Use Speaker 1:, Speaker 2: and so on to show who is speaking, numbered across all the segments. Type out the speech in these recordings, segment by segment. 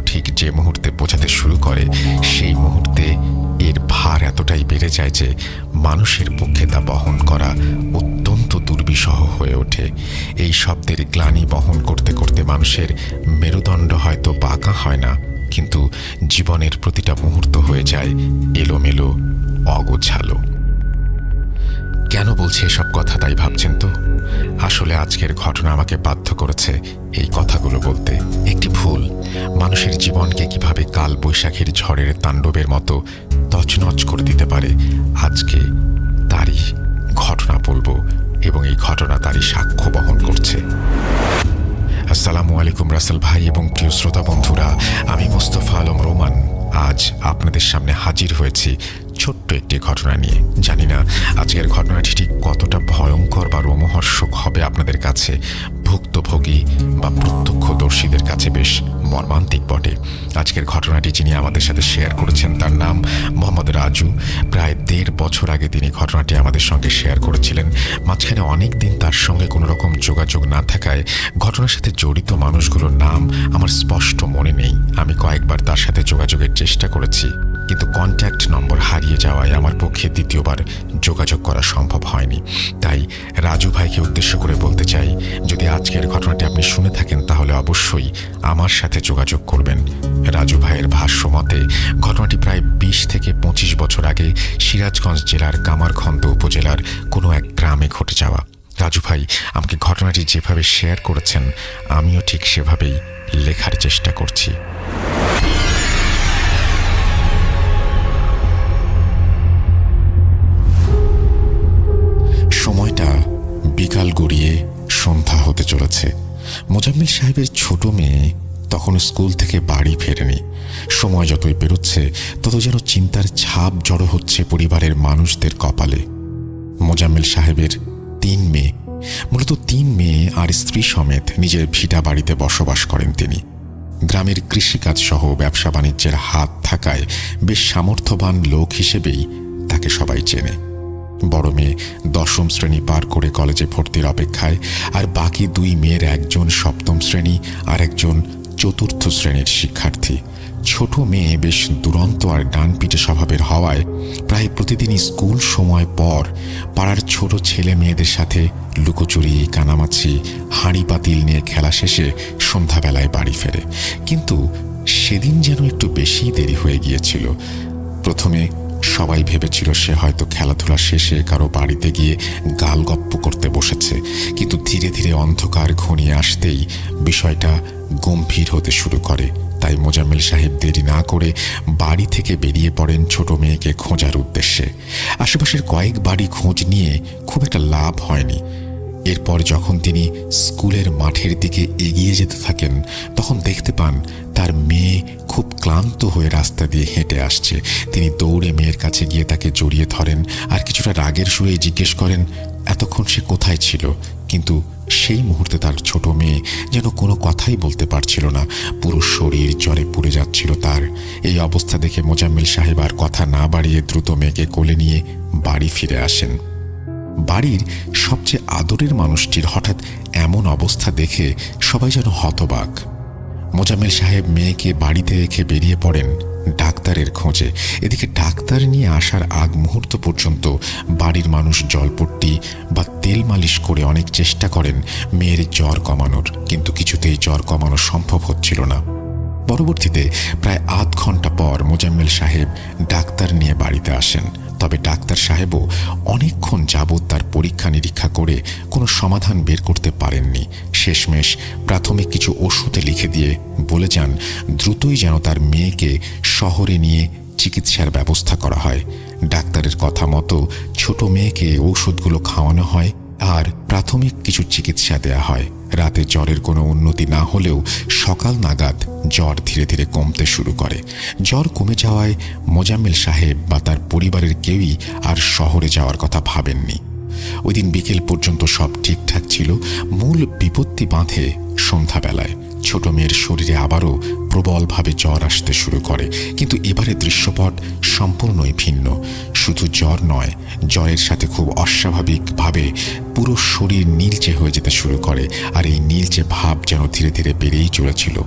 Speaker 1: ঠিক যে মুহূর্তে বোঝাতে শুরু করে, সেই মুহূর্তে এর ভার এতটাই বেড়ে যায় যে মানুষের পক্ষে তা বহন করা অত্যন্ত দুর্বিষহ হয়ে ওঠে। এই শব্দের গ্লানি বহন করতে করতে মানুষের মেরুদণ্ড হয়তো বাঁকা হয় না, কিন্তু জীবনের প্রতিটা মুহূর্ত হয়ে যায় এলোমেলো, অগোছালো। কেন বলছি এসব কথা তাই ভাবছেন তো? আসলে আজকের ঘটনা আমাকে বাধ্য করেছে এই কথাগুলো বলতে। একটি ভুল। মানুষের জীবনকে কীভাবে কাল বৈশাখীর ঝড়ের তাণ্ডবের মতো তছনছ করে দিতে পারে, আজকে তারই ঘটনা বলব এবং এই ঘটনা তারই সাক্ষ্য বহন করছে। আসসালামু আলাইকুম রাসেল ভাই এবং প্রিয় শ্রোতা বন্ধুরা, আমি মোস্তফা আলম রোমান। আজ আপনাদের সামনে হাজির হয়েছি ছোট্ট একটি ঘটনা নিয়ে। জানি না আজকের ঘটনাটি ঠিক কতটা ভয়ঙ্কর বা রোমহর্ষক হবে আপনাদের কাছে। ভুক্তভোগী বা প্রত্যক্ষদর্শীদের কাছে বেশ মর্মান্তিক বটে। আজকের ঘটনাটি যিনি আমাদের সাথে শেয়ার করেছেন, তার নাম মোহাম্মদ রাজু। প্রায় দেড় বছর আগে তিনি ঘটনাটি আমাদের সঙ্গে শেয়ার করেছিলেন। মাঝখানে অনেক দিন তার সঙ্গে কোনো রকম যোগাযোগ না থাকায় ঘটনার সাথে জড়িত মানুষগুলোর নাম আমার স্পষ্ট মনে নেই। আমি কয়েকবার তার সাথে যোগাযোগের চেষ্টা করেছি। কিন্তু কন্ট্যাক্ট নম্বর হারিয়ে যাওয়ায় আমার পক্ষে দ্বিতীয়বার যোগাযোগ করা সম্ভব হয়নি। তাই রাজু ভাইকে উদ্দেশ্য করে বলতে চাই, যদি আজকের ঘটনাটি আপনি শুনে থাকেন, তাহলে অবশ্যই আমার সাথে যোগাযোগ করবেন। রাজু ভাইয়ের ভাষ্য মতে, ঘটনাটি প্রায় বিশ থেকে পঁচিশ বছর আগে সিরাজগঞ্জ জেলার কামারখন্দ উপজেলার কোনো এক গ্রামে ঘটে যাওয়া। রাজু ভাই, আমাকে ঘটনাটি যেভাবে শেয়ার করেছেন, আমিও ঠিক সেভাবেই লেখার চেষ্টা করছি। সময়টা বিকাল গড়িয়ে সন্ধ্যা হতে চলেছে। মোজাম্মিল সাহেবের ছোট মেয়ে তখন স্কুল থেকে বাড়ি ফেরেনি। সময় যতই পেরোচ্ছে তত যেন চিন্তার ছাপ জড়ো হচ্ছে পরিবারের মানুষদের কপালে। মোজাম্মিল সাহেবের তিন মেয়ে, মূলত তিন মেয়ে আর স্ত্রী সমেত নিজের ভিটা বাড়িতে বসবাস করেন তিনি। গ্রামের কৃষিকাজ সহ ব্যবসা বাণিজ্যের হাত থাকায় বেশ সামর্থ্যবান লোক হিসেবেই তাকে সবাই চেনে। বড় মেয়ে। দশম শ্রেণি পার করে কলেজে ভর্তির অপেক্ষায়। আর বাকি দুই মেয়ের একজন সপ্তম শ্রেণি আর একজন চতুর্থ শ্রেণির শিক্ষার্থী। ছোট মেয়ে বেশ দুরন্ত আর ডানপিটে স্বভাবের হওয়ায় প্রায় প্রতিদিনই স্কুল সময় পর পাড়ার ছোট ছেলে মেয়েদের সাথে লুকোচুরি, কানামাছি হাঁড়ি পাতিল নিয়ে খেলা শেষে সন্ধ্যাবেলায় বাড়ি ফেরে। কিন্তু সেদিন যেন একটু বেশি দেরি হয়ে গিয়েছিল। প্রথমে সবাই ভেবেছিল সে হয়তো খেলাধুলা শেষে কারও বাড়িতে গিয়ে গাল গপ্প করতে বসেছে। কিন্তু ধীরে ধীরে অন্ধকার ঘনিয়ে আসতেই বিষয়টা গম্ভীর হতে শুরু করে। তাই মোজাম্মেল সাহেব দেরি না করে বাড়ি থেকে বেরিয়ে পড়েন ছোট মেয়েকে খোঁজার উদ্দেশ্যে। আশেপাশের কয়েক বাড়ি খোঁজ নিয়ে খুব একটা লাভ হয়নি। এরপর যখন তিনি স্কুলের মাঠের দিকে এগিয়ে যেতে থাকেন, তখন দেখতে পান তার মেয়ে খুব ক্লান্ত হয়ে রাস্তা দিয়ে হেঁটে আসছে। তিনি দৌড়ে মেয়ের কাছে গিয়ে তাকে জড়িয়ে ধরেন আর কিছুটা রাগের সুরে জিজ্ঞেস করেন, এতক্ষণ সে কোথায় ছিল? কিন্তু সেই মুহূর্তে তার ছোট মেয়ে যেন কোনো কথাই বলতে পারছিল না। পুরো শরীর জ্বরে পুড়ে যাচ্ছিল তার। এই অবস্থা দেখে মোজাম্মেল সাহেব আর কথা না বাড়িয়ে দ্রুত মেয়েকে কোলে নিয়ে বাড়ি ফিরে আসেন। বাড়ির সবচেয়ে আদরের মানুষটির হঠাৎ এমন অবস্থা দেখে সবাই যেন হতবাক। মোজাম্মেল সাহেব মেয়েকে বাড়িতে রেখে বেরিয়ে পড়েন ডাক্তারের খোঁজে। এদিকে ডাক্তার নিয়ে আসার আগ মুহূর্ত পর্যন্ত বাড়ির মানুষ জলপট্টি বা তেল মালিশ করে অনেক চেষ্টা করেন মেয়ের জ্বর কমানোর, কিন্তু কিছুতেই জ্বর কমানো সম্ভব হচ্ছিল না। পরবর্তীতে প্রায় আধ ঘণ্টা পর মোজাম্মেল সাহেব ডাক্তার নিয়ে বাড়িতে আসেন। তবে ডাক্তার সাহেবও অনেকক্ষণ যাবৎ তার পরীক্ষা নিরীক্ষা করে কোনো সমাধান বের করতে পারেননি। শেষমেশ প্রাথমিক কিছু ওষুধে লিখে দিয়ে বলে যান, দ্রুতই যেন তার মেয়েকে শহরে নিয়ে চিকিৎসার ব্যবস্থা করা হয়। ডাক্তারের কথা মতো ছোট মেয়েকে ঔষধগুলো খাওয়ানো হয় আর প্রাথমিক কিছু চিকিৎসা দেয়া হয়। রাতে জ্বরের কোনো উন্নতি না হলেও সকাল নাগাদ জ্বর ধীরে ধীরে কমতে শুরু করে। জ্বর কমে যাওয়ায় মোজাম্মেল সাহেব বা তার পরিবারের কেউই আর শহরে যাওয়ার কথা ভাবেননি। ওই দিন বিকেল পর্যন্ত সব ঠিকঠাক ছিল। মূল বিপত্তি বাঁধে সন্ধ্যাবেলায়। ছোট মেয়ের শরীরে আবারও প্রবলভাবে জ্বর আসতে শুরু করে। কিন্তু এবারে দৃশ্যপট সম্পূর্ণই ভিন্ন। শুধু জ্বর নয়, জ্বরের সাথে খুব অস্বাভাবিকভাবে পুরো শরীর নীলচে হয়ে যেতে শুরু করে আর এই নীলচে ভাব যেন ধীরে ধীরে বেড়েই চলেছিল।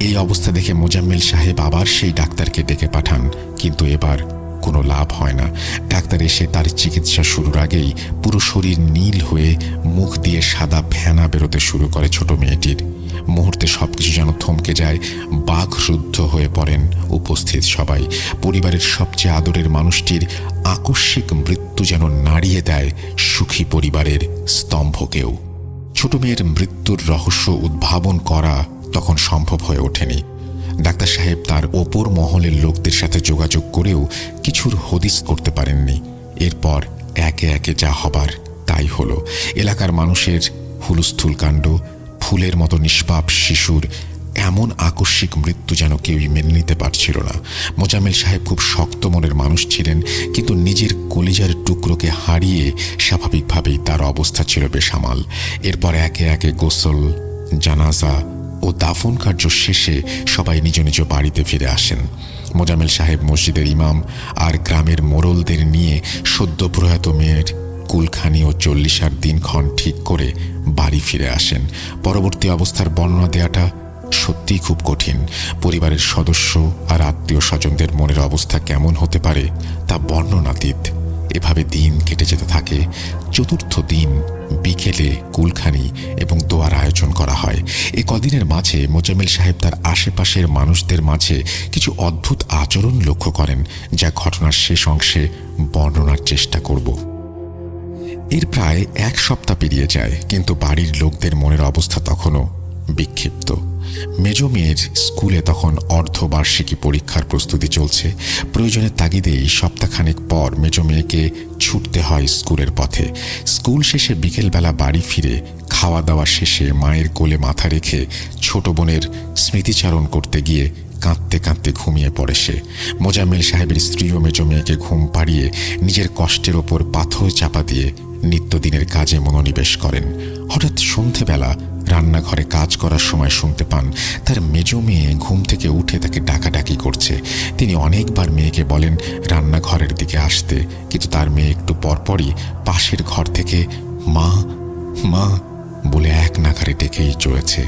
Speaker 1: এই অবস্থা দেখে মোজাম্মেল সাহেব আবার সেই ডাক্তারকে ডেকে পাঠান, কিন্তু এবার কোনো লাভ হয় না। ডাক্তার এসে তার চিকিৎসা শুরুর আগেই পুরো শরীর নীল হয়ে মুখ দিয়ে সাদা ফেনা বেরোতে শুরু করে ছোট মেয়েটির। মুহূর্তে সবকিছু যেন থমকে যায়। বাঘ রুদ্ধ হয়ে পড়েন উপস্থিত সবাই। পরিবারের সবচেয়ে আদরের মানুষটির আকস্মিক মৃত্যু যেন নাড়িয়ে দেয় সুখী পরিবারের স্তম্ভকেও। ছোট মেয়ের মৃত্যুর রহস্য উদ্ভাবন করা তখন সম্ভব হয়ে ওঠেনি। ডাক্তার সাহেব তার ওপর মহলের লোকদের সাথে যোগাযোগ করেও কিছুর হদিস করতে পারেননি। এরপর একে একে যা হবার তাই হলো। এলাকার মানুষের হুলস্থুল কাণ্ড ফুলের মতো নিষ্পাপ শিশুর এমন আকস্মিক মৃত্যু যেন কেউই মেনে নিতে পারছিল না। মোজাম্মেল সাহেব খুব শক্ত মনের মানুষ ছিলেন, কিন্তু নিজের কলিজার টুকরোকে হারিয়ে স্বাভাবিকভাবেই তার অবস্থা ছিল বেসামাল। এরপর একে একে গোসল, জানাজা ও দাফন কার্য শেষে সবাই নিজ নিজ বাড়িতে ফিরে আসেন। মোজামেল সাহেব মসজিদের ইমাম আর গ্রামের মোড়লদের নিয়ে সদ্য প্রয়াত মেয়ের কুলখানি ও চল্লিশার দিনক্ষণ ঠিক করে বাড়ি ফিরে আসেন। পরবর্তী অবস্থার বর্ণনা দেওয়াটা সত্যিই খুব কঠিন। পরিবারের সদস্য আর আত্মীয় স্বজনদের মনের অবস্থা কেমন হতে পারে তা বর্ণনাতীত। এভাবে দিন কেটে যেতে থাকে। চতুর্থ দিন বিকেলে কুলখানি এবং দোয়ার আয়োজন করা হয়। এই কদিনের মাঝে মোজামিল সাহেব তার আশেপাশের মানুষদের মাঝে কিছু অদ্ভুত আচরণ লক্ষ্য করেন, যা ঘটনার শেষ অংশে বর্ণনার চেষ্টা করব। এর প্রায় এক সপ্তাহ পেরিয়ে যায়, কিন্তু বাড়ির লোকদের মনের অবস্থা তখনও বিক্ষিপ্ত। মেজ মেয়ের স্কুলে তখন অর্ধবার্ষিকী পরীক্ষার প্রস্তুতি চলছে। প্রয়োজনের তাগিদেই সপ্তাহখানেক পর মেজ মেয়েকে ছুটতে হয় স্কুলের পথে। স্কুল শেষে বিকেলবেলা বাড়ি ফিরে খাওয়া দাওয়া শেষে মায়ের কোলে মাথা রেখে ছোট বোনের স্মৃতিচারণ করতে গিয়ে কাঁদতে কাঁদতে ঘুমিয়ে পড়ে সে। মোজাম্মেল সাহেবের স্ত্রী ও মেজ মেয়েকে ঘুম পাড়িয়ে নিজের কষ্টের ওপর পাথর চাপা দিয়ে নিত্যদিনের কাজে মনোনিবেশ করেন। হঠাৎ সন্ধেবেলা রান্নাঘরে কাজ করার সময় শুনতে পান, তার মেজ মেয়ে ঘুম থেকে উঠে তাকে ডাকাডাকি করছে। তিনি অনেকবার মেয়েকে বলেন, রান্নাঘরের দিকে আসতে। কিন্তু তার মেয়ে একটু পরপরই পাশের ঘর থেকে, মা মা। বলে এক নাগারে ডেকেই চলেছে।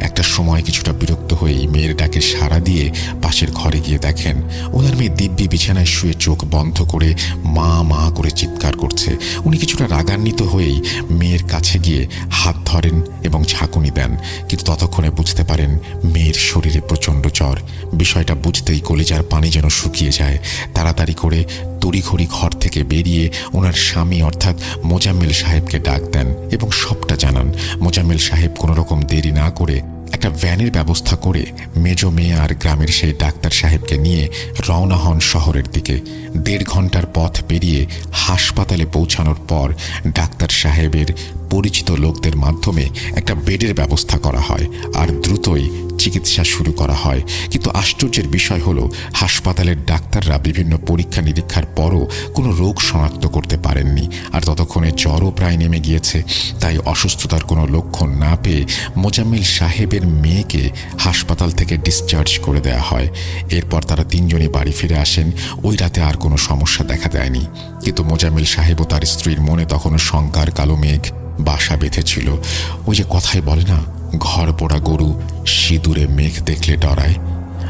Speaker 1: একটা সময় কিছুটা বিরক্ত হয়েই মেয়ের ডাকে সাড়া দিয়ে পাশের ঘরে গিয়ে দেখেন, ওনার মেয়ে দিব্যি বিছানায় শুয়ে চোখ বন্ধ করে মা মা করে চিৎকার করছে। উনি কিছুটা রাগান্বিত হয়েই মেয়ের কাছে গিয়ে হাত ধরেন এবং ঝাঁকুনি দেন, কিন্তু ততক্ষণে বুঝতে পারেন মেয়ের শরীরে প্রচণ্ড জ্বর। বিষয়টা বুঝতেই কলিজার পানি যেন শুকিয়ে যায়। তাড়াতাড়ি করে তড়িঘড়ি ঘর থেকে বেরিয়ে ওনার স্বামী অর্থাৎ মোজাম্মেল সাহেবকে ডাক দেন এবং সবটা জানান। মোজাম্মেল সাহেব কোনো রকম দেরি না করে একটা ভ্যানের ব্যবস্থা করে মেজ মেয়ে আর গ্রামের সেই ডাক্তার সাহেবকে নিয়ে রওনা হন শহরের দিকে। দেড় ঘণ্টার পথ পেরিয়ে হাসপাতালে পৌঁছানোর পর ডাক্তার সাহেবের পরিচিত লোকদের মাধ্যমে একটা বেডের ব্যবস্থা করা হয়। আর দ্রুতই চিকিৎসা শুরু করা হয়। কিন্তু আশ্চর্যের বিষয় হলো, হাসপাতালের ডাক্তাররা বিভিন্ন পরীক্ষা নিরীক্ষার পরও কোনো রোগ শনাক্ত করতে পারেননি। আর ততক্ষণে জ্বরও প্রায় নেমে গিয়েছে। তাই অসুস্থতার কোনো লক্ষণ না পেয়ে মোজাম্মিল সাহেবের মেয়েকে হাসপাতাল থেকে ডিসচার্জ করে দেওয়া হয়। এরপর তারা তিনজনই বাড়ি ফিরে আসেন। ওই রাতে আর কোনো সমস্যা দেখা দেয়নি। কিন্তু মোজাম্মিল সাহেব ও তার স্ত্রীর মনে তখনও শঙ্কার কালো মেঘ বাসা বেঁধেছিল। ওই যে কথাই বলে না ঘর পোড়া গরু সিঁদুরে মেঘ দেখলে ডরায়।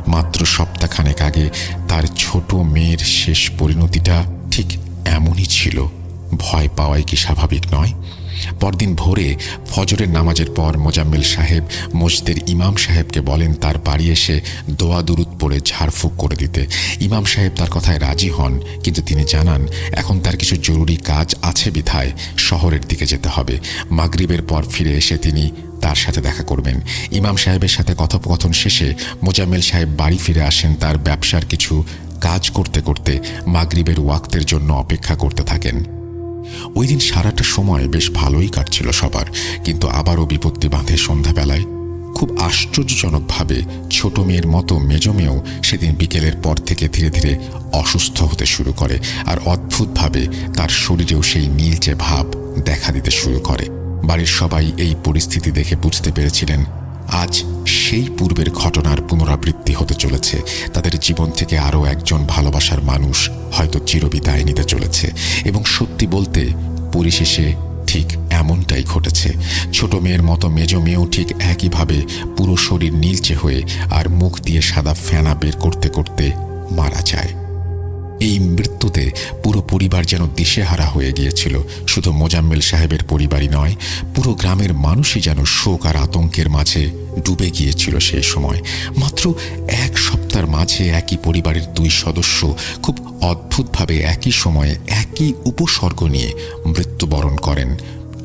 Speaker 1: মাত্র সপ্তাহখানেক আগে তার ছোট মেয়ের শেষ পরিণতিটা ঠিক এমনই ছিল। ভয় পাওয়াই কি স্বাভাবিক নয়? পরদিন ভোরে ফজরের নামাজের পর মোজাম্মেল সাহেব মসজিদের ইমাম সাহেবকে বলেন, তার বাড়ি এসে দোয়া দুরুদ পড়ে ঝাড়ফুঁক করে দিতে। ইমাম সাহেব তার কথায় রাজি হন, কিন্তু তিনি জানান, এখন তার কিছু জরুরি কাজ আছে বিধায়, শহরের দিকে যেতে হবে। মাগরিবের পর ফিরে এসে তিনি তার সাথে দেখা করবেন। ইমাম সাহেবের সাথে কথোপকথন শেষে মোজাম্মেল সাহেব বাড়ি ফিরে আসেন তার ব্যবসার কিছু কাজ করতে করতে মাগরিবের ওয়াক্তের জন্য অপেক্ষা করতে থাকেন। ওই দিন সারাটা সময় বেশ ভালোই কাটছিল সবার, কিন্তু আবারও বিপত্তি বাঁধে সন্ধ্যাবেলায়। খুব আশ্চর্যজনকভাবে ছোট মেয়ের মতো মেজ মেয়েও সেদিন বিকেলের পর থেকে ধীরে ধীরে অসুস্থ হতে শুরু করে আর অদ্ভুতভাবে তার শরীরেও সেই নীলচে ভাব দেখা দিতে শুরু করে। বাড়ির সবাই এই পরিস্থিতি দেখে বুঝতে পেরেছিলেন আজ সেই পূর্বের ঘটনার পুনরাবৃত্তি হতে চলেছে। তাদের জীবন থেকে আরও একজন ভালোবাসার মানুষ হয়তো চিরবিদায় নিতে চলেছে এবং সত্যি বলতে পরিশেষে ঠিক এমনটাই ঘটেছে। ছোট মেয়ের মতো মেজ মেয়েও ঠিক একইভাবে পুরো শরীর নীলচে হয়ে আর মুখ দিয়ে সাদা ফেনা বের করতে করতে মারা যায়। এই মৃত্যুতে পুরো পরিবার যেন দিশেহারা হয়ে গিয়েছিল। শুধু মোজাম্মেল সাহেবের পরিবারই নয়, পুরো গ্রামের মানুষই যেন শোক আর আতঙ্কের মাঝে ডুবে গিয়েছিল সেই সময়। মাত্র এক সপ্তাহের মাঝে একই পরিবারের দুই সদস্য খুব অদ্ভুতভাবে একই সময়ে একই উপসর্গ নিয়ে মৃত্যুবরণ করেন।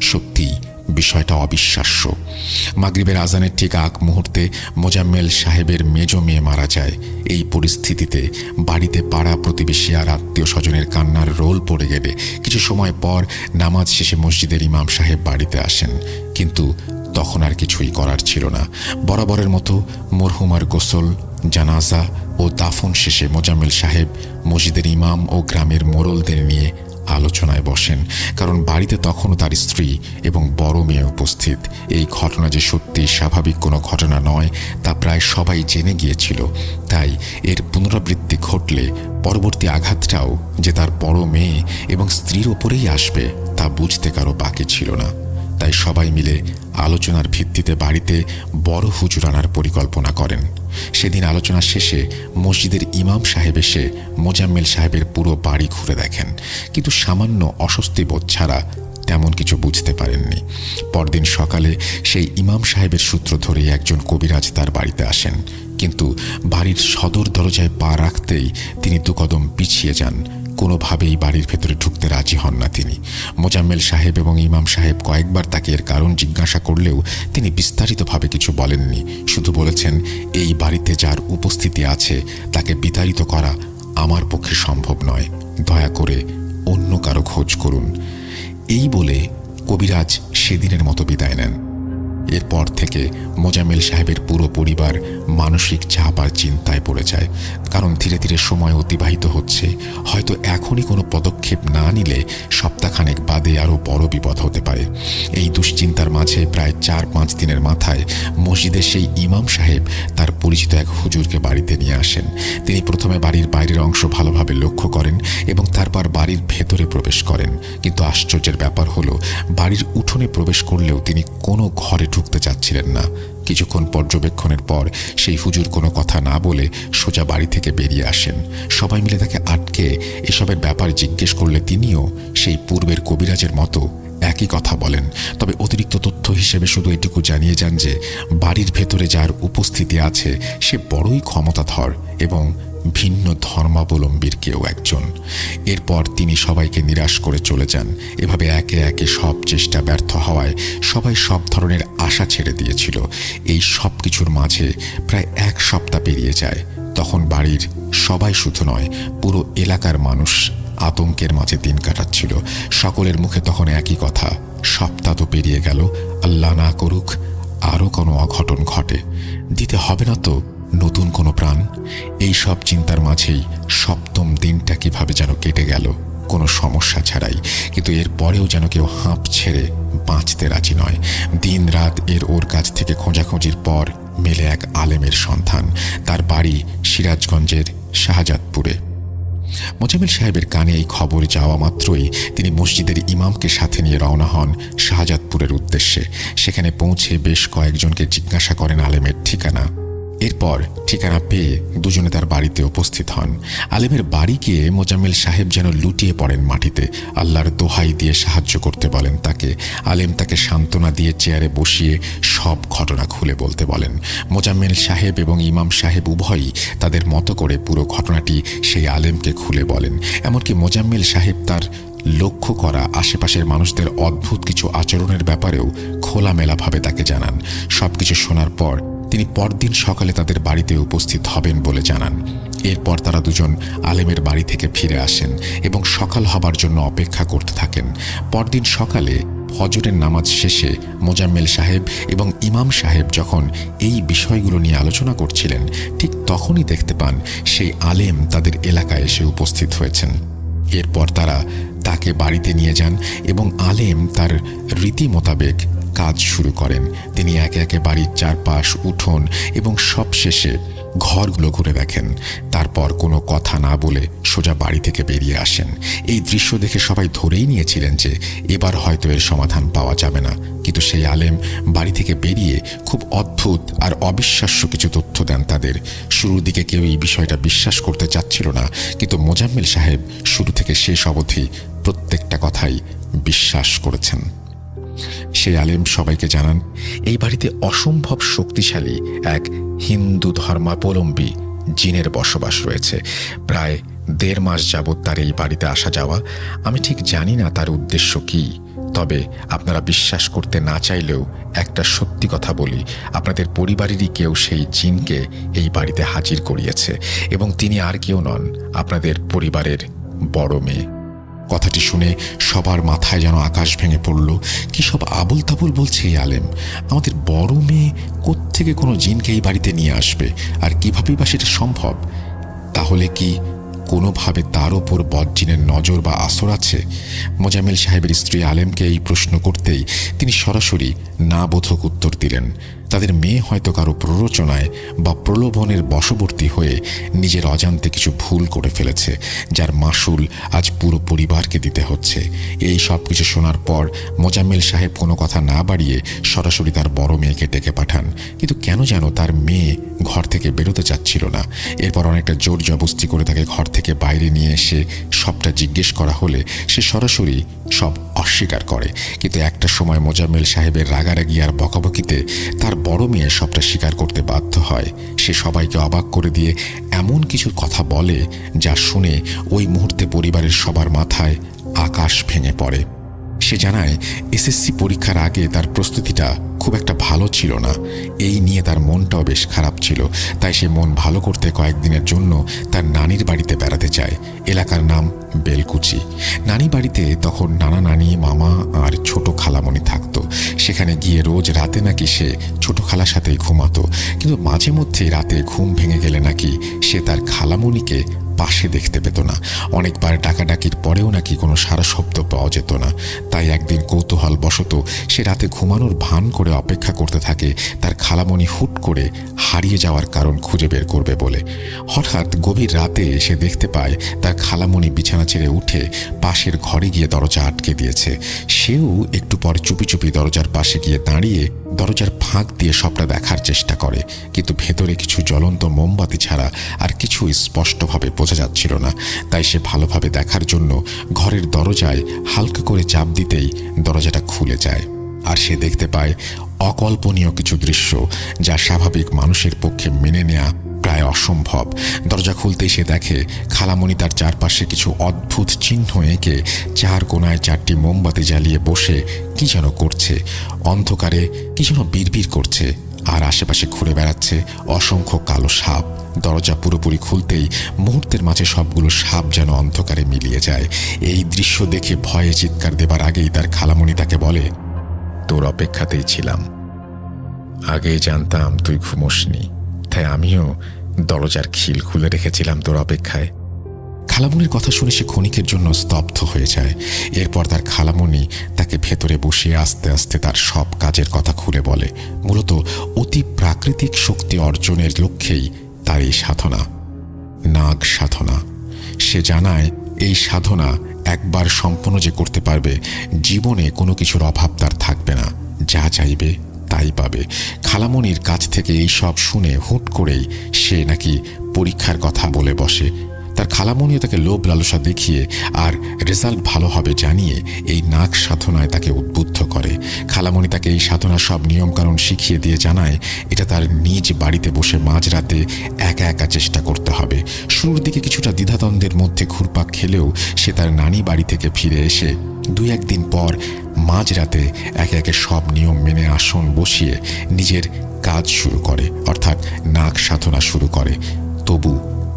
Speaker 1: সত্যি বিষয়টা অবিশ্বাস্য। মাগরিবের আজানের ঠিক আগ মুহূর্তে মোজাম্মেল সাহেবের মেজ মেয়ে মারা যায়। এই পরিস্থিতিতে বাড়িতে পাড়া প্রতিবেশী আর আত্মীয় স্বজনের কান্নার রোল পড়ে গেলে কিছু সময় পর নামাজ শেষে মসজিদের ইমাম সাহেব বাড়িতে আসেন। কিন্তু তখন আর কিছুই করার ছিল না। বরাবরের মতো মরহুমার গোসল, জানাজা ও দাফন শেষে মোজাম্মেল সাহেব মসজিদের ইমাম ও গ্রামের মোড়লদের নিয়ে আলোচনায় বসেন, কারণ বাড়িতে তখনও তার স্ত্রী এবং বড় মেয়ে উপস্থিত। এই ঘটনা যে সত্যি স্বাভাবিক কোনো ঘটনা নয়, তা প্রায় সবাই জেনে গিয়েছিল। তাই এর পুনরাবৃত্তি ঘটলে পরবর্তী আঘাতটাও যে তার বড় মেয়ে এবং স্ত্রীর ওপরেই আসবে, তা বুঝতে কারও বাকি ছিল না। তাই সবাই মিলে আলোচনার ভিত্তিতে বাড়িতে বড় হুজুর আনার পরিকল্পনা করেন। সেদিন আলোচনা শেষে মসজিদের ইমাম সাহেব এসে মোজাম্মেল সাহেবের পুরো বাড়ি ঘুরে দেখেন। কিন্তু সামান্য অস্বস্তি বোধ ছাড়া তেমন কিছু বুঝতে পারেননি। পরদিন সকালে সেই ইমাম সাহেবের সূত্র ধরে একজন কবিরাজ তার বাড়িতে আসেন। কিন্তু বাড়ির সদর দরজায় পা রাখতেই তিনি দুকদম পিছিয়ে যান। কোনোভাবেই বাড়ির ভেতরে ঢুকতে রাজি হন না তিনি। মোজাম্মেল সাহেব এবং ইমাম সাহেব কয়েকবার তাকে এর কারণ জিজ্ঞাসা করলেও তিনি বিস্তারিতভাবে কিছু বলেননি। শুধু বলেছেন, এই বাড়িতে যার উপস্থিতি আছে, তাকে বিতাড়িত করা আমার পক্ষে সম্ভব নয়। দয়া করে অন্য কারও খোঁজ করুন। এই বলে কবিরাজ সেদিনের মতো বিদায় নেন। এরপর থেকে মোজামেল সাহেবের পুরো পরিবার মানসিক চাপ আর চিন্তায় পড়ে যায়। কারণ ধীরে ধীরে সময় অতিবাহিত হচ্ছে। হয়তো এখনই কোনো পদক্ষেপ না নিলে সপ্তাহখানেক বাদে আরও বড় বিপদ হতে পারে। এই দুশ্চিন্তার মাঝে প্রায় চার পাঁচ দিনের মাথায় মসজিদের সেই ইমাম সাহেব তার পরিচিত এক হুজুরকে বাড়িতে নিয়ে আসেন। তিনি প্রথমে বাড়ির বাইরের অংশ ভালোভাবে লক্ষ্য করেন এবং তারপর বাড়ির ভেতরে প্রবেশ করেন। কিন্তু আশ্চর্যের ব্যাপার হলো, বাড়ির উঠোনে প্রবেশ করলেও তিনি কোনো ঘরে ঢুকতে চাচ্ছিলেন না। কিছুক্ষণ পর্যবেক্ষণের পর সেই হুজুর কোনো কথা না বলে সোজা বাড়ি থেকে বেরিয়ে আসেন। সবাই মিলে তাকে আটকে এসবের ব্যাপার জিজ্ঞেস করলে তিনিও সেই পূর্বের কবিরাজের মতো একই কথা বলেন। তবে অতিরিক্ত তথ্য হিসেবে শুধু এটুকু জানিয়ে যান যে, বাড়ির ভেতরে যার উপস্থিতি আছে, সে বড়ই ক্ষমতাধর এবং ভিন্ন ধর্মাবলম্বীর কেউ একজন। এরপর তিনি সবাইকে নিরাশ করে চলে যান। এভাবে একে একে সব চেষ্টা ব্যর্থ হওয়ায় সবাই সব ধরনের আশা ছেড়ে দিয়েছিল। এই সব কিছুর মাঝে প্রায় এক সপ্তাহ পেরিয়ে যায়। তখন বাড়ির সবাই শুধু নয়, পুরো এলাকার মানুষ আতঙ্কের মাঝে দিন কাটাচ্ছিল। সকলের মুখে তখন একই কথা, সপ্তাহ তো পেরিয়ে গেল, আল্লাহ না করুক, আরও কোনো অঘটন ঘটে। দিতে হবে না তো। নতুন কোনো প্রাণ, এই সব চিন্তার মাঝেই সপ্তম দিনটা কীভাবে যেন কেটে গেল, কোনো সমস্যা ছাড়াই। কিন্তু এর পরেও যেন কেউ হাঁপ ছেড়ে বাঁচতে রাজি নয়। দিন রাত এর ওর কাছ থেকে খোঁজাখুঁজির পর মেলে এক আলেমের সন্ধান, তার বাড়ি সিরাজগঞ্জের শাহজাদপুরে। মোজামিল সাহেবের কানে এই খবর যাওয়া মাত্রই তিনি মসজিদের ইমামকে সাথে নিয়ে রওনা হন শাহজাদপুরের উদ্দেশ্যে। সেখানে পৌঁছে বেশ কয়েকজনকে জিজ্ঞাসা করেন আলেমের ঠিকানা। এরপর ঠিকানা পেয়ে দুজনে তার বাড়িতে উপস্থিত হন। আলেমের বাড়ি গিয়ে মোজাম্মেল সাহেব যেন লুটিয়ে পড়েন মাটিতে। আল্লাহর দোহাই দিয়ে সাহায্য করতে বলেন তাকে। আলেম তাকে সান্ত্বনা দিয়ে চেয়ারে বসিয়ে সব ঘটনা খুলে বলতে বলেন। মোজাম্মেল সাহেব এবং ইমাম সাহেব উভয়ই তাদের মতো করে পুরো ঘটনাটি সেই আলেমকে খুলে বলেন। এমনকি মোজাম্মেল সাহেব তার লক্ষ্য করা আশেপাশের মানুষদের অদ্ভুত কিছু আচরণের ব্যাপারেও খোলামেলাভাবে তাকে জানান। সব কিছু শোনার পর তিনি পরদিন সকালে তাদের বাড়িতে উপস্থিত হবেন বলে জানান। এরপর তারা দুজন আলেমের বাড়ি থেকে ফিরে আসেন এবং সকাল হবার জন্য অপেক্ষা করতে থাকেন। পরদিন সকালে ফজরের নামাজ শেষে মোজাম্মেল সাহেব এবং ইমাম সাহেব যখন এই বিষয়গুলো নিয়ে আলোচনা করছিলেন, ঠিক তখনই দেখতে পান সেই আলেম তাদের এলাকায় এসে উপস্থিত হয়েছেন। এরপর তারা তাকে বাড়িতে নিয়ে যান এবং আলেম তার রীতি মোতাবেক কাজ শুরু করেন। তিনি একে একে বাড়ির চারপাশ, উঠোন এবং সবশেষে ঘরগুলো ঘুরে দেখেন। তারপর কোনো কথা না বলে সোজা বাড়ি থেকে বেরিয়ে আসেন। এই দৃশ্য দেখে সবাই ধরেই নিয়েছিলেন যে, এবার হয়তো এর সমাধান পাওয়া যাবে না। কিন্তু সেই আলেম বাড়ি থেকে বেরিয়ে খুব অদ্ভুত আর অবিশ্বাস্য কিছু তথ্য দেন তাদের। শুরুর দিকে কেউ এই বিষয়টা বিশ্বাস করতে চাচ্ছিল না, কিন্তু মোজাম্মেল সাহেব শুরু থেকে শেষ অবধি প্রত্যেকটা কথাই বিশ্বাস করেছেন। সেই আলেম সবাইকে জানান, এই বাড়িতে অসম্ভব শক্তিশালী এক হিন্দু ধর্মাবলম্বী জিনের বসবাস রয়েছে। প্রায় দেড় মাস যাবৎ তার এই বাড়িতে আসা যাওয়া। আমি ঠিক জানি না তার উদ্দেশ্য কি। তবে আপনারা বিশ্বাস করতে না চাইলেও একটা সত্যি কথা বলি। আপনাদের পরিবারেরই কেউ সেই জিনকে এই বাড়িতে হাজির করিয়েছে এবং তিনি আর কেউ নন আপনাদের পরিবারের বড় মেয়ে। কথাটি শুনে সবার মাথায় যেন আকাশ ভেঙে পড়ল। কি সব আবুল তাবুল বলছে এই আলেম? আমাদের বড় মেয়ে কোত্থেকে কোনো জিনকে এই বাড়িতে নিয়ে আসবে? আর কিভাবেই বা সেটা সম্ভব? তাহলে কি কোনোভাবে তার ওপর বজ্জিনের নজর বা আসর আছে? মোজামিল সাহেবের স্ত্রী আলেমকে এই প্রশ্ন করতেই তিনি সরাসরি না বোধক উত্তর দিলেন। তাদের মেয়ে হয়তো কারও প্ররোচনায় বা প্রলোভনের বশবর্তী হয়ে নিজের অজান্তে কিছু ভুল করে ফেলেছে, যার মাসুল আজ পুরো পরিবারকে দিতে হচ্ছে। এই সব কিছু শোনার পর মোজাম্মেল সাহেব কোনো কথা না বাড়িয়ে সরাসরি তার বড় মেয়েকে ডেকে পাঠান। কিন্তু কেন যেন তার মেয়ে ঘর থেকে বেরোতে চাচ্ছিল না। এরপর অনেকটা জোর জবস্তি করে তাকে ঘর থেকে বাইরে নিয়ে এসে সবটা জিজ্ঞেস করা হলে সে সরাসরি সব অস্বীকার করে। কিন্তু একটা সময় মোজাম্মেল সাহেবের রাগারাগি আর বকাবকিতে তার বড় মেয়ে সবটা স্বীকার করতে বাধ্য হয়। সে সবাইকে অবাক করে দিয়ে এমন কিছু কথা বলে যা শুনে ওই মুহূর্তে পরিবারের সবার মাথায় আকাশ ভেঙে পড়ে। সে জানায়, এসএসসি পরীক্ষার আগে তার প্রস্তুতিটা খুব একটা ভালো ছিল না। এই নিয়ে তার মনটাও বেশ খারাপ ছিল। তাই সে মন ভালো করতে কয়েকদিনের জন্য তার নানির বাড়িতে বেড়াতে চায় এলাকার নাম বেলকুচি। নানি বাড়িতে তখন নানা নানি, মামা আর ছোট খালামণি থাকতো। সেখানে গিয়ে রোজ রাতে নাকি সে ছোট খালার সাথেই ঘুমাতো। কিন্তু মাঝে মধ্যে রাতে ঘুম ভেঙে গেলে নাকি সে তার খালামণিকে পাশে দেখতে পেত না। অনেকবার ডাকাডাকির পরেও নাকি কোনো সারা শব্দ পাওয়া যেত না। তাই একদিন কৌতূহল বশত সে রাতে ঘুমানোর ভান করে অপেক্ষা করতে থাকে, তার খালামণি হুট করে হারিয়ে যাওয়ার কারণ খুঁজে বের করবে বলে। হঠাৎ গভীর রাতে সে দেখতে পায়, তার খালামণি বিছানা ছেড়ে উঠে পাশের ঘরে গিয়ে দরজা আটকে দিয়েছে। সেও একটু পর চুপি চুপি দরজার পাশে গিয়ে দাঁড়িয়ে দরজার ফাঁক দিয়ে সবটা দেখার চেষ্টা করে। কিন্তু ভেতরে কিছু জ্বলন্ত মোমবাতি ছাড়া আর কিছু স্পষ্টভাবে বোঝা যাচ্ছিল না। তাই সে ভালোভাবে দেখার জন্য ঘরের দরজায় হালকা করে চাপ দিতেই দরজাটা খুলে যায়। আর সে দেখতে পায় অকল্পনীয় কিছু দৃশ্য যা স্বাভাবিক মানুষের পক্ষে মেনে নেওয়া প্রায় অসম্ভব। দরজা খুলতেই সে দেখে খালামণি তার চারপাশে কিছু অদ্ভুত চিহ্ন এঁকে চার কোনায় চারটি মোমবাতি জ্বালিয়ে বসে কি যেন করছে। অন্ধকারে কি যেন বিড়বিড় করছে। আর আশেপাশে ঘুরে বেড়াচ্ছে অসংখ্য কালো সাপ। দরজা পুরোপুরি খুলতেই মুহূর্তের মাঝে সবগুলো সাপ যেন অন্ধকারে মিলিয়ে যায়। এই দৃশ্য দেখে ভয়ে চিৎকার দেবার আগেই তার খালামণি তাকে বলে, তোর অপেক্ষাতেই ছিলাম। আগেই জানতাম তুই ঘুমোসনি। তাই আমিও দরজার খিল খুলে রেখেছিলাম তোর অপেক্ষায়। খালামণির কথা শুনে সে ক্ষণিকের জন্য স্তব্ধ হয়ে যায়। এরপর তার খালামণি তাকে ভেতরে বসিয়ে আস্তে আস্তে তার সব কাজের কথা খুলে বলে। মূলত অতি প্রাকৃতিক শক্তি অর্জনের লক্ষ্যেই তার এই সাধনা, নাগ সাধনা। সে জানায়, এই সাধনা একবার সম্পন্ন যে করতে পারবে, জীবনে কোনো কিছুর অভাব তার থাকবে না। যা চাইবে, তাই পাবে। খালামণির কাছ থেকে এই সব শুনে হুট করেই সে নাকি পরীক্ষার কথা বলে বসে। তার খালামণিও তাকে লোভ লালসা দেখিয়ে আর রেজাল্ট ভালো হবে জানিয়ে এই নাক সাধনায় তাকে উদ্বুদ্ধ করে। খালামণি তাকে এই সাধনার সব নিয়মকানুন শিখিয়ে দিয়ে জানায়, এটা তার নিজ বাড়িতে বসে মাঝরাতে একা একা চেষ্টা করতে হবে। শুরুর দিকে কিছুটা দ্বিধাদ্বন্দ্বের মধ্যে ঘুরপাক খেলেও সে তার নানি বাড়ি থেকে ফিরে এসে দুই একদিন পর মাঝরাতে একে একে সব নিয়ম মেনে আসন বসিয়ে নিজের কাজ শুরু করে, অর্থাৎ নাক সাধনা শুরু করে। তবু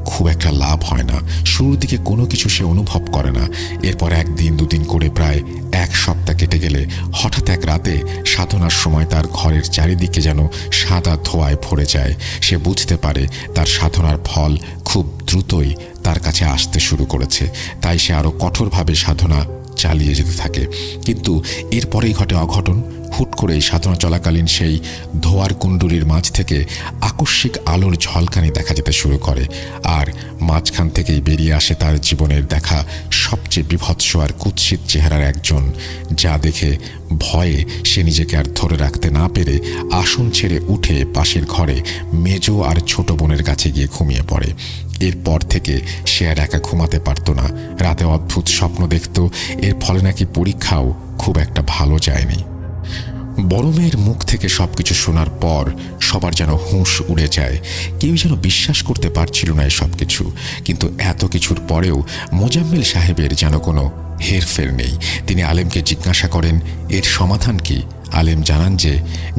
Speaker 1: খুব একটা লাভ হয় না। শুরুর দিকে কোনো কিছু সে অনুভব করে না। এরপর একদিন দুদিন করে প্রায় এক সপ্তাহ কেটে গেলে হঠাৎ এক রাতে সাধনার সময় তার ঘরের চারিদিকে যেন সাদা ধোয়ায় ভরে যায়। সে বুঝতে পারে তার সাধনার ফল খুব দ্রুতই তার কাছে আসতে শুরু করেছে। তাই সে আরও কঠোরভাবে সাধনা চালিয়ে যেতে থাকে। কিন্তু এরপরেই ঘটে অঘটন। হুট করে সাধনা চলাকালীন সেই ধোয়ার কুণ্ডুলির মাঝ থেকে আকস্মিক আলোর ঝলকানি দেখা যেতে শুরু করে। আর মাঝখান থেকেই বেরিয়ে আসে তার জীবনের দেখা সবচেয়ে বিভৎস আর কুৎসিত চেহারার একজন, যা দেখে ভয়ে সে নিজেকে আর ধরে রাখতে না পেরে আসন ছেড়ে উঠে পাশের ঘরে মেজ আর ছোট বোনের কাছে গিয়ে ঘুমিয়ে পড়ে। এরপর থেকে সে আর একা ঘুমাতে পারত না। রাতে অদ্ভুত স্বপ্ন দেখত, এর ফলে নাকি পরীক্ষাও খুব একটা ভালো যায়নি। বড় মেয়ের মুখ থেকে সবকিছু শোনার পর সবার যেন হুঁশ উড়ে যায়। কেউ যেন বিশ্বাস করতে পারছিল না এসব কিছু। কিন্তু এত কিছুর পরেও মোজাম্মেল সাহেবের যেন কোনো হেরফের নেই। তিনি আলেমকে জিজ্ঞাসা করেন, এর সমাধান কি? আলেম জানান যে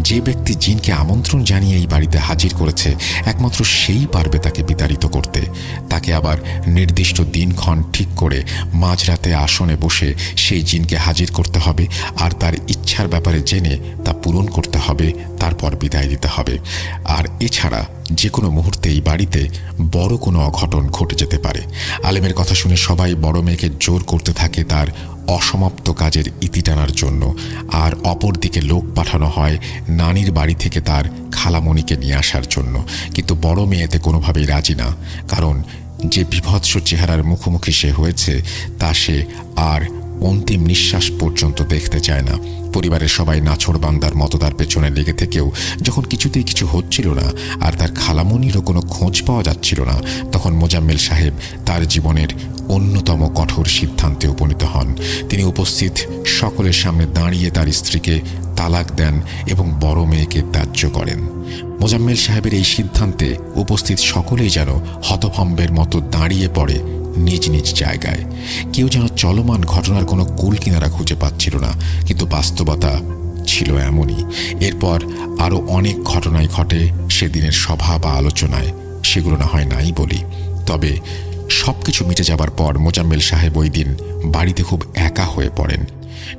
Speaker 1: যে ব্যক্তি জিনকে আমন্ত্রণ জানিয়ে এই বাড়িতে হাজির করেছে, একমাত্র সেই পারবে তাকে বিতাড়িত করতে। তাকে আবার নির্দিষ্ট দিনক্ষণ ঠিক করে মাঝরাতে আসনে বসে সেই জিনকে হাজির করতে হবে, আর তার ইচ্ছার ব্যাপারে জেনে তা পূরণ করতে হবে, তারপর বিদায় দিতে হবে। আর এছাড়া যে কোনো মুহূর্তে এই বাড়িতে বড় কোনো অঘটন ঘটে যেতে পারে। আলেমের কথা শুনে সবাই বড় মেয়েকে জোর করতে থাকে তার অসমাপ্ত কাজের ইতি টানার জন্য। আর অপরদিকে লোক পাঠানো হয় নানির বাড়ি থেকে তার খালামণিকে নিয়ে আসার জন্য। কিন্তু বড় মেয়েতে কোনোভাবেই রাজি না। কারণ যে বিভৎস চেহারার মুখোমুখি সে হয়েছে, তা সে আর অন্তিম নিঃশ্বাস পর্যন্ত দেখতে চায় না। পরিবারের সবাই নাছর বান্দার মতো তার পেছনে লেগে থেকেও যখন কিছুতেই কিছু হচ্ছিল না আর তার খালামনিরও কোনো খোঁজ পাওয়া যাচ্ছিল না, তখন মোজাম্মেল সাহেব তার জীবনের অন্যতম কঠোর সিদ্ধান্তে উপনীত হন। তিনি উপস্থিত সকলের সামনে দাঁড়িয়ে তার স্ত্রীকে তালাক দেন এবং বড় মেয়েকে ত্যায্য করেন। মোজাম্মেল সাহেবের এই সিদ্ধান্তে উপস্থিত সকলেই যেন হতভম্বের মতো দাঁড়িয়ে পড়ে নিজ নিজ জায়গায়। কেউ যেন চলমান ঘটনার কোনো কুল কিনারা খুঁজে পাচ্ছিল না, কিন্তু বাস্তবতা ছিল এমনই। এরপর আরও অনেক ঘটনাই ঘটে সেদিনের সভা বা আলোচনায়, সেগুলো না হয় নাই বলি। তবে সব কিছু মিটে যাবার পর মোজাম্মেল সাহেব ওই দিন বাড়িতে খুব একা হয়ে পড়েন।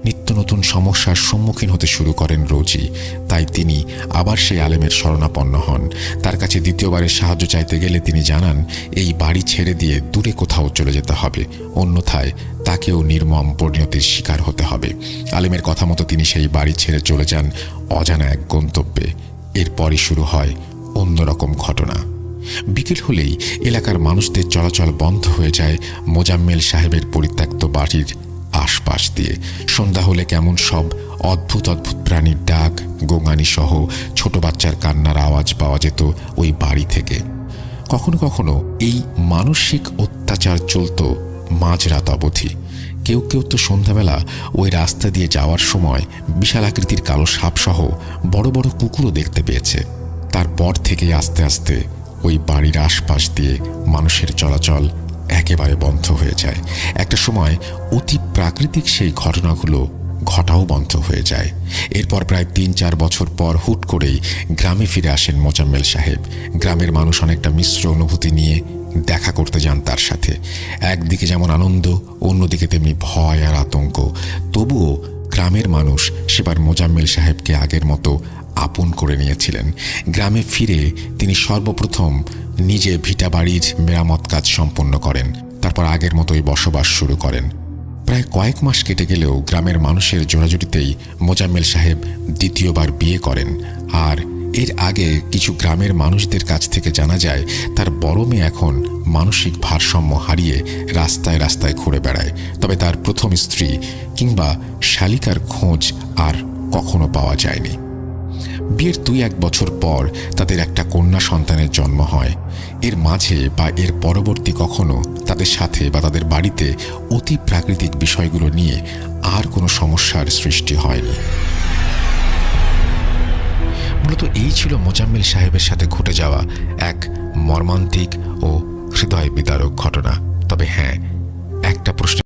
Speaker 1: নিত্য নতুন সমস্যার সম্মুখীন হতে শুরু করেন রোজি। তাই তিনি আবার সেই আলেমের শরণাপন্ন হন। তার কাছে দ্বিতীয়বারের সাহায্য চাইতে গেলে তিনি জানান, এই বাড়ি ছেড়ে দিয়ে দূরে কোথাও চলে যেতে হবে। অন্যথায় তাকেও নির্মম পরিণতির শিকার হতে হবে। আলেমের কথা মতো তিনি সেই বাড়ি ছেড়ে চলে যান অজানা এক গন্তব্যে। এরপরই শুরু হয় অন্যরকম ঘটনা। বিকেল হলেই এলাকার মানুষদের চলাচল বন্ধ হয়ে যায় মোজাম্মেল সাহেবের পরিত্যক্ত বাড়ির আশপাশ দিয়ে। সন্ধ্যা হলে কেমন সব অদ্ভুত অদ্ভুত প্রাণীর ডাক, গোঙানি সহ ছোট বাচ্চার কান্নার আওয়াজ পাওয়া যেত ওই বাড়ি থেকে। কখনো কখনো এই মানসিক অত্যাচার চলত মাঝরাত অবধি। কেউ কেউ তো সন্ধ্যাবেলা ওই রাস্তা দিয়ে যাওয়ার সময় বিশাল আকৃতির কালো সাপসহ বড় বড় কুকুরও দেখতে পেয়েছে। তারপর থেকে আস্তে আস্তে ওই বাড়ির আশপাশ দিয়ে মানুষের চলাচল একেবারে বন্ধ হয়ে যায়। একটা সময় অতি প্রাকৃতিক সেই ঘটনাগুলো ঘটাও বন্ধ হয়ে যায়। এরপর প্রায় তিন চার বছর পর হুট করেই গ্রামে ফিরে আসেন মোজাম্মেল সাহেব। গ্রামের মানুষ অনেকটা মিশ্র অনুভূতি নিয়ে দেখা করতে যান তার সাথে। একদিকে যেমন আনন্দ, অন্যদিকে তেমনি ভয় আর আতঙ্ক। তবুও গ্রামের মানুষ সেবার মোজাম্মেল সাহেবকে আগের মতো আপন করে নিয়েছিলেন। গ্রামে ফিরে তিনি সর্বপ্রথম নিজে ভিটা বাড়ির মেরামত কাজ সম্পন্ন করেন, তারপর আগের মতোই বসবাস শুরু করেন। প্রায় কয়েক মাস কেটে গেলেও গ্রামের মানুষের জোড়াজুড়িতেই মোজাম্মেল সাহেব দ্বিতীয়বার বিয়ে করেন। আর এর আগে কিছু গ্রামের মানুষদের কাছ থেকে জানা যায়, তার বড় মেয়ে এখন মানসিক ভারসাম্য হারিয়ে রাস্তায় রাস্তায় ঘুরে বেড়ায়। তবে তার প্রথম স্ত্রী কিংবা শালিকার খোঁজ আর কখনো পাওয়া যায়নি। বিয়ের দুই এক বছর পর তাদের একটা কন্যা সন্তানের জন্ম হয়। এর মাঝে বা এর পরবর্তী কখনো তাদের সাথে বা তাদের বাড়িতে অতি প্রাকৃতিক বিষয়গুলো নিয়ে আর কোনো সমস্যার সৃষ্টি হয়নি। মূলত এই ছিল মোজাম্মেল সাহেবের সাথে ঘটে যাওয়া এক মর্মান্তিক ও হৃদয় বিদারক ঘটনা।